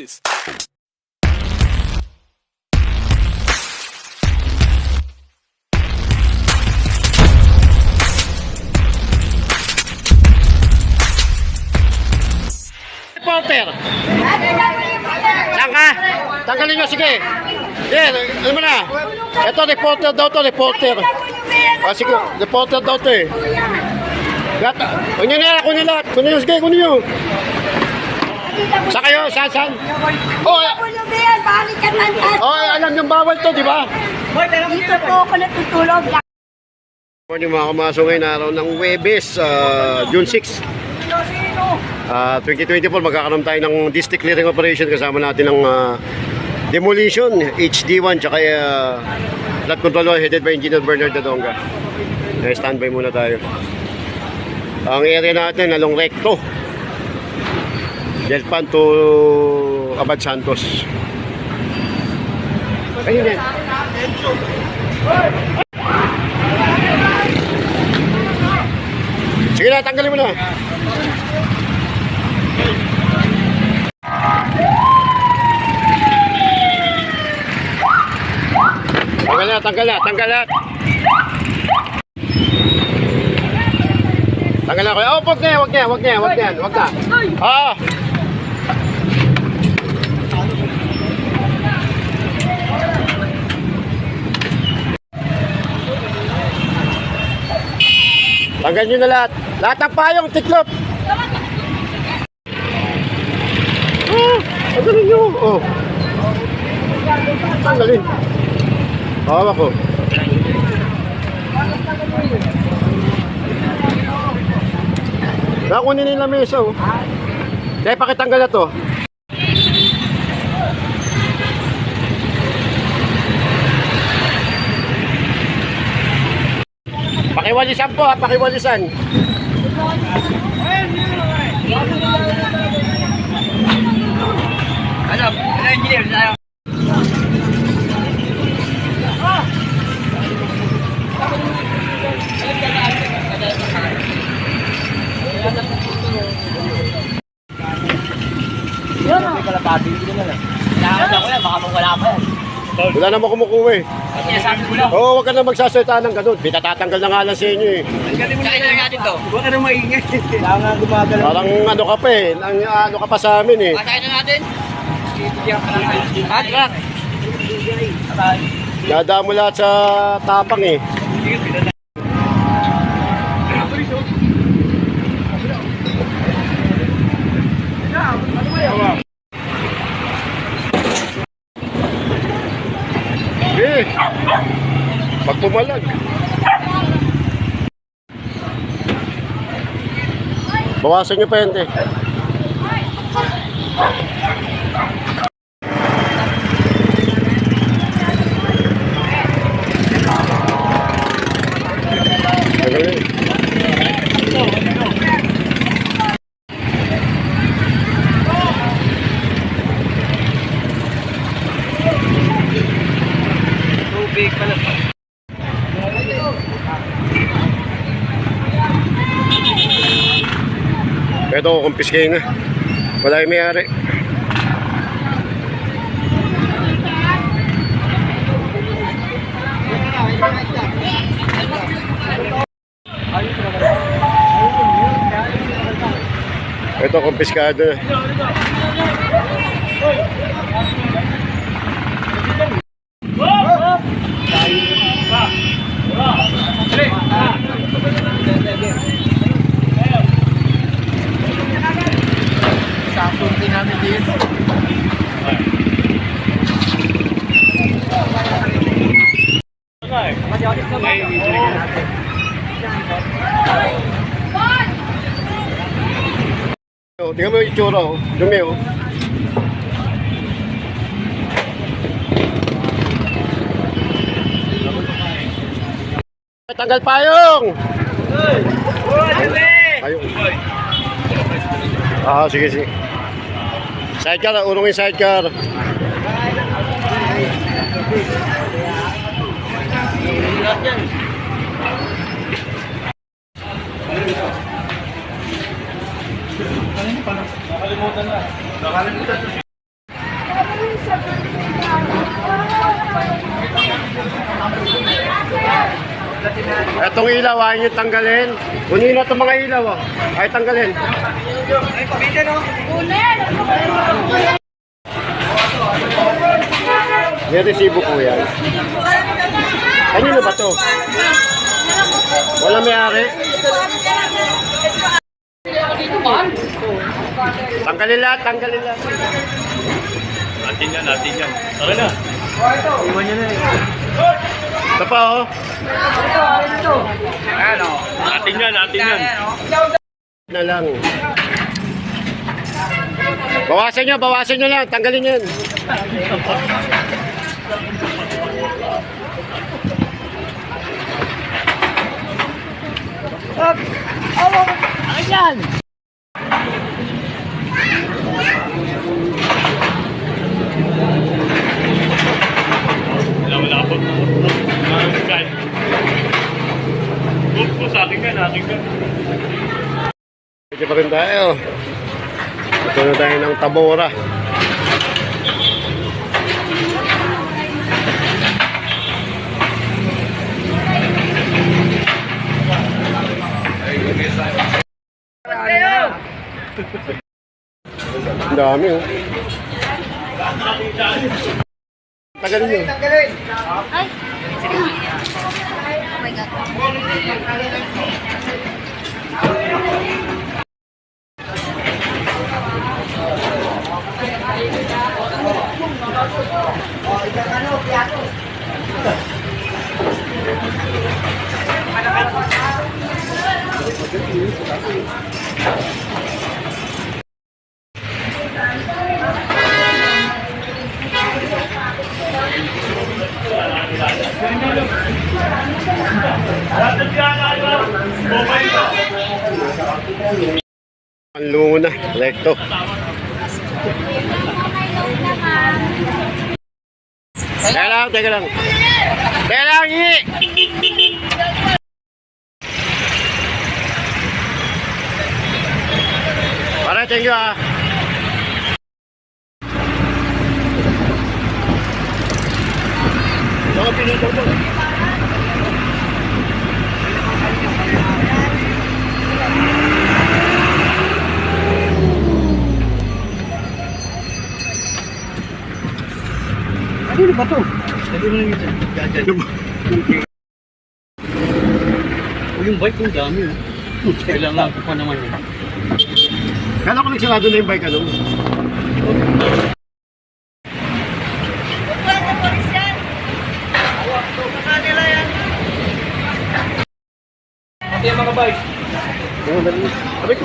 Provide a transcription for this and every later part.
this? Reporter. Saan ka? Tanggalin nyo, sige. Yan, ano mo na? Ito, reporter daw to, reporter. Ah, sige, reporter daw to eh. Gata. Kunin nyo na, kunin lahat. Kunin nyo, sige, kunin Saan kayo? Saan, saan? Oh, eh, Balikan man oh, alam nyo bawal to, di ba? Dito po ako natutulog. Morning mga kamasok ngayon araw ng Webes, ah, June 6. Ah, 2024 magkakaroon tayo ng district clearing operation kasama natin ng ah, demolition HD1 tsaka uh, flood control headed by Engineer Bernard Dadonga. Eh, standby muna tayo. Ang area natin along recto. Delpan to Abad Santos. Ayun yan. Sige na, tanggalin mo na. Tanggal na, tanggal na, tanggal na. Tanggal na ko. Oh, wag na, wag na, wag na, wag na, wag na. Ah. Tanggal nyo na lahat. Lahat ng payong, tiklop. Ah, tanggalin nyo. Oh. Tanggalin. Hawak ko. Nakunin nila mesa oh. Kaya pakitanggal na to. Pakiwalisan po ha, pakiwalisan. Ano? Ano engineer? Ano? Yun o. Kalapati, hindi na lang. Nakakita ko yan, baka mong wala pa yan. Wala naman kumukuha eh. Kasi nasabi ko lang. Oo, oh, wag ka na magsasalita ng ganun. Bitatatanggal na nga lang sa inyo eh. Kaya na natin to. Huwag ka na maingay. Kaya nga gumagalaw. Parang ano ka pa eh. Ang, ano ka pa sa amin eh. Kaya na natin. At lang. Dada mo lahat sa tapang eh. Pag pumalag. Bawasan nyo pa Ito, kumpiskay na. Wala yung may-ari. Ito, kumpiskado na. Oh, tingnan mo yung itsura, oh. Dumi, oh. Tanggal payong! Payong. Ah, sige, sige. Sidecar, ah, urungin sidecar. Nakalimutan na. Nakalimutan na. Itong ilaw ay tanggalin. Kunin na itong mga ilaw oh. ay tanggalin. May resibo po yan. Kanyo na ba ito? Wala may ari. Wala may ari. Tanggalin lahat, tanggalin lahat. Natin yan, natin yan. Tara na. Ito pa, oh. Natin yan, natin yan. Na lang. Bawasan nyo, bawasan nyo lang. Tanggalin yan. Wala, wala po. Maraming kain. Huwag po sa akin yan, akin yan. Medyo pa rin tayo. Ito Tabora. Ang dami oh. Tagalin nyo. Ang luna, recto. Teka lang, teka lang. Teka lang, hi! Para, thank you ah. Mga pinito mo. Yung bike yung dami. oh. Kailangan ko pa naman yun. Kala ko nagsarado na yung bike ano? Pati yung mga bike. Dali. Sabi ko.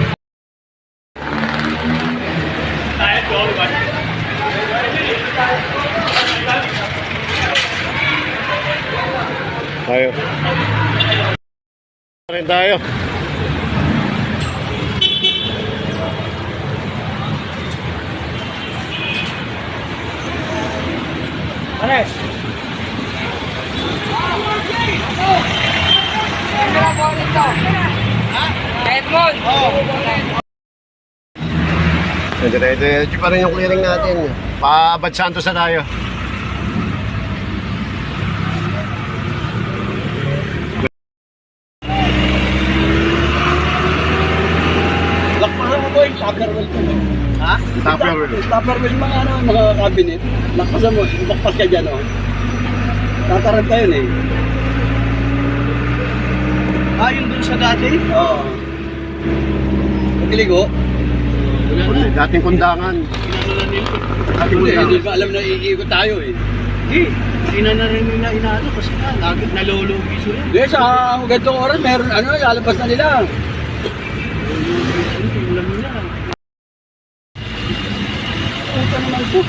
Tayo. Rin tayo. Dire-diretso pa rin yung clearing natin. Pa-Abad Santos na tayo. Lakpasan mo ba yung tupperware ko? Ha? Tupperware yung mga ano, mga cabinet. Lakpasan mo, lakpas ka dyan oh. Tatarag kayo eh. Ah, yung dun sa dati? Oo. Pagkiligo? Wala na. Dating kundangan. Dating Hindi, hindi kundangan. ko alam na iikot tayo eh. Hindi, hindi na na rin na inaano kasi nga, lagi nalulugi sila. Hindi, sa gantong oras, meron ano, lalabas na nila. Alam nila. Puta naman po.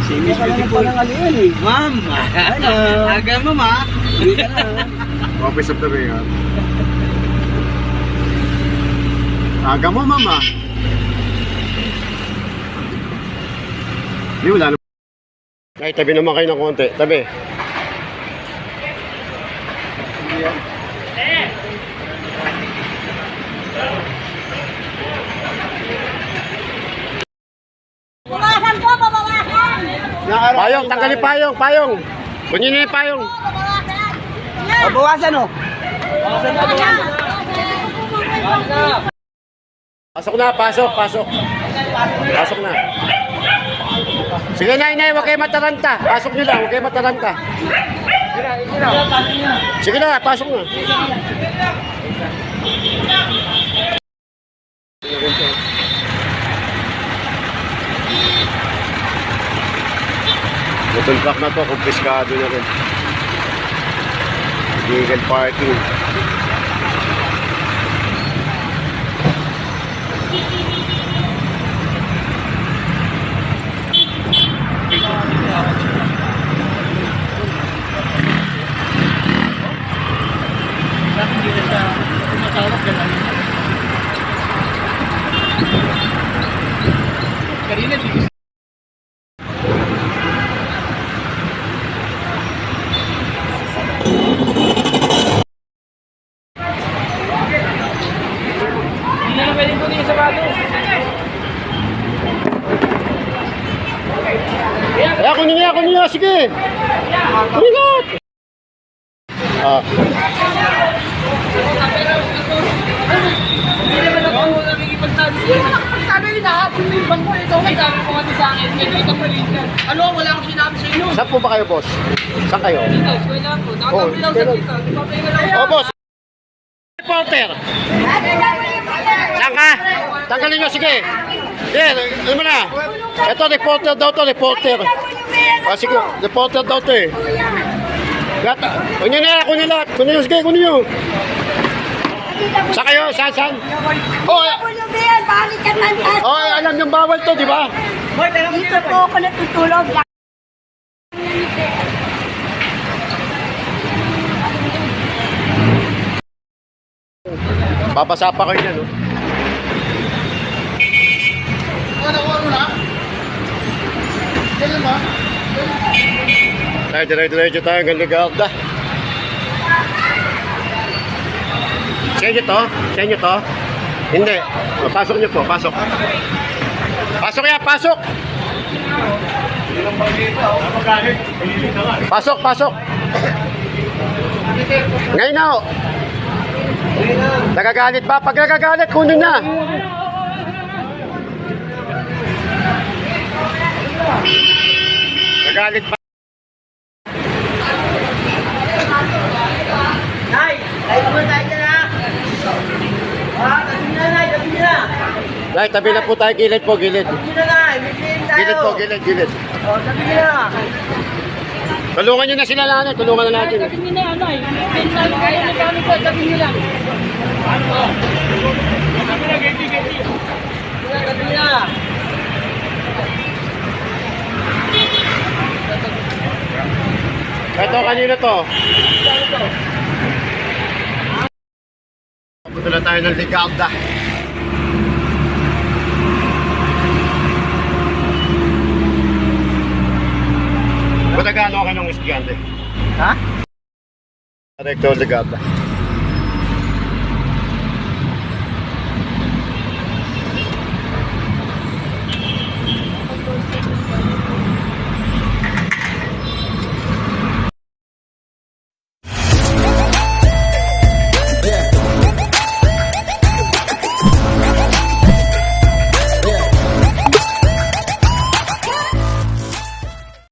Same Kaya is ka lang beautiful. parang ano yan eh. Ma'am! Hello. Aga mo, ma! Hindi ka na. Office of the Mayor. Aga mo, mama. Di, wala na. Ay, tabi naman kayo ng konti. Tabi. Bawasan po, babawasan! Payong, tanggalin payong, payong. Kunin na yung payong. Bawasan! Oh, bawasan oh. Pasok na, pasok, pasok. Pasok na. Sige na, inay, huwag kayo mataranta. Pasok nyo lang, huwag kayo mataranta. Sige na, pasok na. Button truck na to, kumpiskado na rin. Illegal parking. Bakit hindi na siya tumatawag ganun? Kanina, di ko Hindi na lang pwedeng kunin yung sapatos. Kaya kunin niya, kunin niya, sige. Lahat. Ah, Hindi naman ako nakikipagsabi sa'yo. Sabi niya, hapon mo yung bangko. Ito, kasi sa akin. Ito. Ano, wala akong sinabi sa inyo. saan po ba kayo, boss? Saan kayo? Dito, eskwela ko. Nakatabi lang sa dito. Di ba kayo lang? Oh, boss. Reporter. Saan ka? Tanggalin nyo, sige. Sige, ano mo na? Ito, reporter daw to, reporter. Ah, sige, reporter daw to eh. Gata. Kunin niya, kunin lahat. Kunin nyo, sige, kunin nyo. Saan kayo? Saan, saan? Oh, eh, oh, alam nyo bawal to, di ba? Dito po ako natutulog. Babasa pa kayo dyan, oh. Tayo, dire-diretso tayo hanggang Ligarda. Sa inyo to? Sa inyo to? Hindi. O, pasok nyo po, pasok. Pasok yan, pasok! Pasok, pasok! Ngayon na, oh. Nagagalit ba? Pag nagagalit, kunin na. Nagalit pa. Nay! Nay, naman tayo dyan ha! Ah, tabi nyo na, Nay! Tabi nyo na! Nay, tabi na po tayo. Gilid po, gilid. Tabi nyo na, claim tayo! Gilid po, gilid, gilid. Oh, tabi nyo na! Tulungan nyo na sila nanay. Tulungan na natin. Hindi na ano eh. Pinsan kayo na kami ko. Sabi niyo lang. Tabi nyo na! Ito, kanino to? Punta na tayo ng Ligarda. Ba't nagano ka ng estudyante? Ha? Recto Ligarda.